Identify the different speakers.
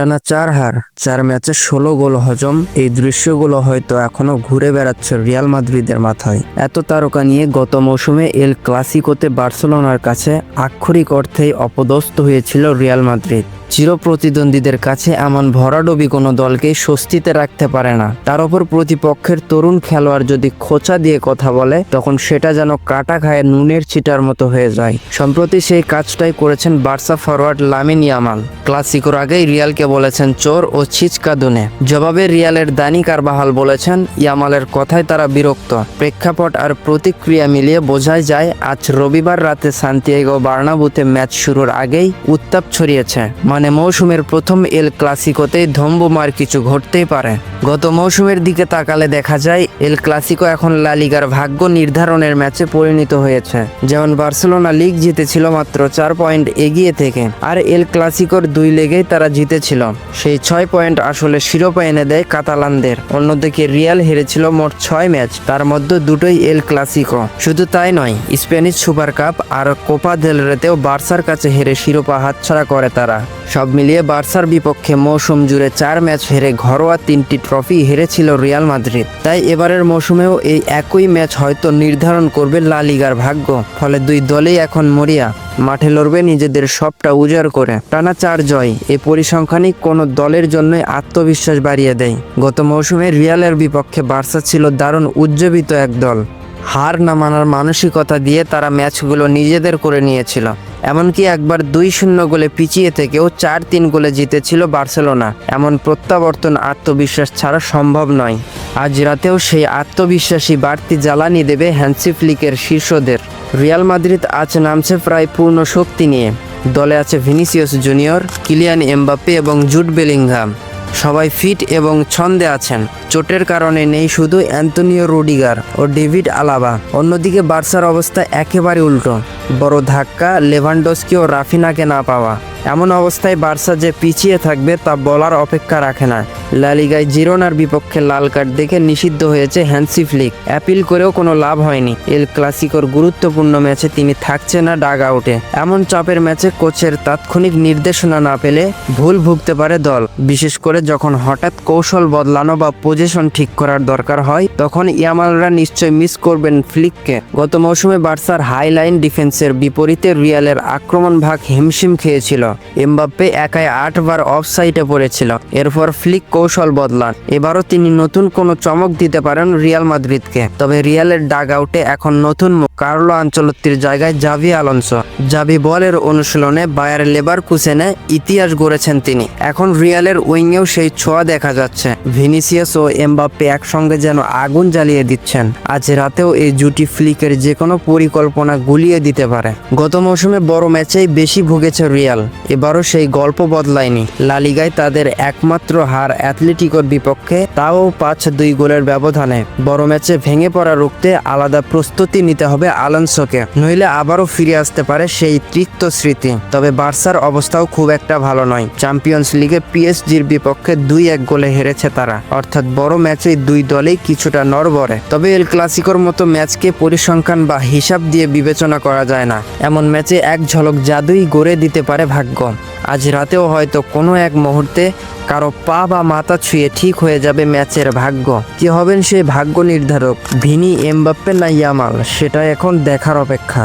Speaker 1: টানা চার হার, চার ম্যাচে ষোলো গোল হজম। এই দৃশ্যগুলো হয়তো এখনও ঘুরে বেড়াচ্ছে রিয়াল মাদ্রিদের মাথায়। এত তারকা নিয়ে গত মৌসুমে এল ক্লাসিকোতে বার্সেলোনার কাছে আক্ষরিক অর্থেই অপদস্থ হয়েছিল রিয়াল মাদ্রিদ। চিরপ্রতিদ্বন্দ্বীদের কাছে এমন ভরাডবি কোনো দলকে স্বস্তিতে রাখতে পারে না। তার ওপর প্রতিপক্ষের তরুণ খেলোয়াড় যদি খোঁচা দিয়ে কথা বলে, তখন সেটা যেন কাটা খায় নুনের ছিটার মতো হয়ে যায়। সম্প্রতি সেই কাজটাই করেছেন বার্সা ফরওয়ার্ড লামিন ইয়ামাল। ক্লাসিকোর আগেই রিয়ালকে বলেছেন, চোর ও ছিচকা দুনে জবাবে রিয়ালের দানি কারবাহাল বলেছেন, ইয়ামালের কথায় তারা বিরক্ত। প্রেক্ষাপট আর প্রতিক্রিয়া মিলিয়ে বোঝাই যায়, আজ রবিবার রাতে সান্তিয়াগো বার্নাবুতে ম্যাচ শুরুর আগেই উত্তাপ ছড়িয়েছে। মানে মৌসুমের প্রথম এল ক্লাসিকোতেই ধম্বুমার কিছু ঘটতেই পারে। গত মৌসুমের দিকে তাকালে দেখা যায়, এল ক্লাসিকো এখন লা লিগার ভাগ্য নির্ধারণের ম্যাচে পরিণত হয়েছে। যেমন বার্সেলোনা লিগ জিতেছিল মাত্র চার পয়েন্ট এগিয়ে থেকে, আর এল ক্লাসিকোর দুই লেগেই তারা জিতেছিল। সেই ছয় পয়েন্ট আসলে শিরোপা এনে দেয় কাতালানদের। অন্যদিকে রিয়াল হেরেছিল মোট ছয় ম্যাচ, তার মধ্যে দুটোই এল ক্লাসিকো। শুধু তাই নয়, স্প্যানিশ সুপার কাপ আর কোপা দেল রেতেও বার্সার কাছে হেরে শিরোপা হাতছাড়া করে তারা। সব মিলিয়ে বার্সার বিপক্ষে মৌসুম জুড়ে চার ম্যাচ হেরে ঘরোয়া তিনটি ট্রফি হেরেছিল রিয়াল মাদ্রিদ। তাই এবারের মৌসুমেও এই একই ম্যাচ হয়তো নির্ধারণ করবে লা লিগার ভাগ্য। ফলে দুই দলেই এখন মরিয়া। মাঠে লড়বে নিজেদের সবটা উজাড় করে। টানা চার জয়। এ পরিসংখ্যানই কোনো দলের জন্যই আত্মবিশ্বাস বাড়িয়ে দেয়। গত মৌসুমে রিয়ালের বিপক্ষে বার্সা ছিল দারুণ উজ্জীবিত এক দল। হার না মানার মানসিকতা দিয়ে তারা ম্যাচগুলো নিজেদের করে নিয়েছিল। এমনকি একবার দুই শূন্য গোলে পিছিয়ে থেকেও চার তিন গোলে জিতেছিল বার্সেলোনা। এমন প্রত্যাবর্তন আত্মবিশ্বাস ছাড়া সম্ভব নয়। আজ রাতেও সেই আত্মবিশ্বাসী বাড়তি জ্বালানি দেবে হ্যান্সি ফ্লিকের শীর্ষদের। রিয়াল মাদ্রিদ আজ নামছে প্রায় পূর্ণ শক্তি নিয়ে। দলে আছে ভিনিসিয়াস জুনিয়র, কিলিয়ান এমবাপ্পে এবং জুট বেলিংহাম। সবাই ফিট এবং ছন্দে আছেন। চোটের কারণে নেই শুধু অ্যান্তনিও রুডিগার ও ডেভিড আলাবা। অন্যদিকে বার্সার অবস্থা একেবারে উল্টো। বড় ধাক্কা লেভানডস্কি ও রাফিনাকে না পাওয়া। এমন অবস্থায় বার্সা যে পিছিয়ে থাকবে তা বলার অপেক্ষা রাখে না। লালিগায় জিরোনার বিপক্ষে লাল কার্ড দেখে নিষিদ্ধ হয়েছে হ্যান্সি ফ্লিক। অ্যাপিল করেও কোনো লাভ হয়নি। এল ক্লাসিকোর গুরুত্বপূর্ণ ম্যাচে তিনি থাকছে না ডাগ আউটে। এমন চাপের ম্যাচে কোচের তাৎক্ষণিক নির্দেশনা না পেলে ভুল ভুগতে পারে দল। বিশেষ করে যখন হঠাৎ কৌশল বদলানো বা পজিশন ঠিক করার দরকার হয়, তখন ইয়ামালরা নিশ্চয় মিস করবেন ফ্লিককে। গত মৌসুমে বার্সার হাই লাইন ডিফেন্সের বিপরীতে রিয়ালের আক্রমণ ভাগ হিমশিম খেয়েছিল। এমবাপ্পে একাই আটবার অফ সাইডে পড়েছিল। এরপর ফ্লিক কৌশল বদলান। এবারও তিনি নতুন কোনো চমক দিতে পারেন রিয়াল মাদ্রিদকে। তবে রিয়ালের ডাগ আউটে এখন নতুন কার্লো আঞ্চলত্তির জায়গায় জাভি আলোনসো। জাভি বলের অনুশীলনে বায়ার লেবার কুসেনে ইতিহাস গড়েছেন তিনি। এখন রিয়ালের উইংয়েও সেই ছোঁয়া দেখা যাচ্ছে। ভিনিসিয়াস ও এমবাপ্পে একসঙ্গে যেন আগুন জ্বালিয়ে দিচ্ছেন। আজ রাতেও এই জুটি ফ্লিকের যে কোনো পরিকল্পনা গুলিয়ে দিতে পারে। গত মৌসুমে বড় ম্যাচেই বেশি ভুগেছে রিয়াল। এবারও সেই গল্প বদলায়নি। লালিগায় তাদের একমাত্র হার অ্যাথলেটিকোর বিপক্ষে তাও পাঁচ দুই গোলের ব্যবধানে। বড় ম্যাচে ভেঙে পড়া রুখতে আলাদা প্রস্তুতি নিতে হবে আলানসোকে। নইলে আবারও ফিরে আসতে পারে সেই তৃপ্ত স্মৃতি। তবে বার্সার অবস্থাও খুব একটা ভালো নয়। চ্যাম্পিয়ন্স লিগে পিএসজির বিপক্ষে দুই এক গোলে হেরেছে তারা। অর্থাৎ বড় ম্যাচে দুই দলেই কিছুটা নড়বড়ে তবে এল ক্লাসিকোর মতো ম্যাচকে পরিসংখ্যান বা হিসাব দিয়ে বিবেচনা করা যায় না। এমন ম্যাচে এক ঝলক জাদুই গড়ে দিতে পারে ভাগ্য। আজ রাতেও হয়তো কোনো এক মুহূর্তে কারও পা বা মাথা ছুঁয়ে ঠিক হয়ে যাবে ম্যাচের ভাগ্য। কি হবেন সেই ভাগ্য নির্ধারক ভিনি এমবাপ্পে না ইয়ামাল, সেটা এখন দেখার অপেক্ষা।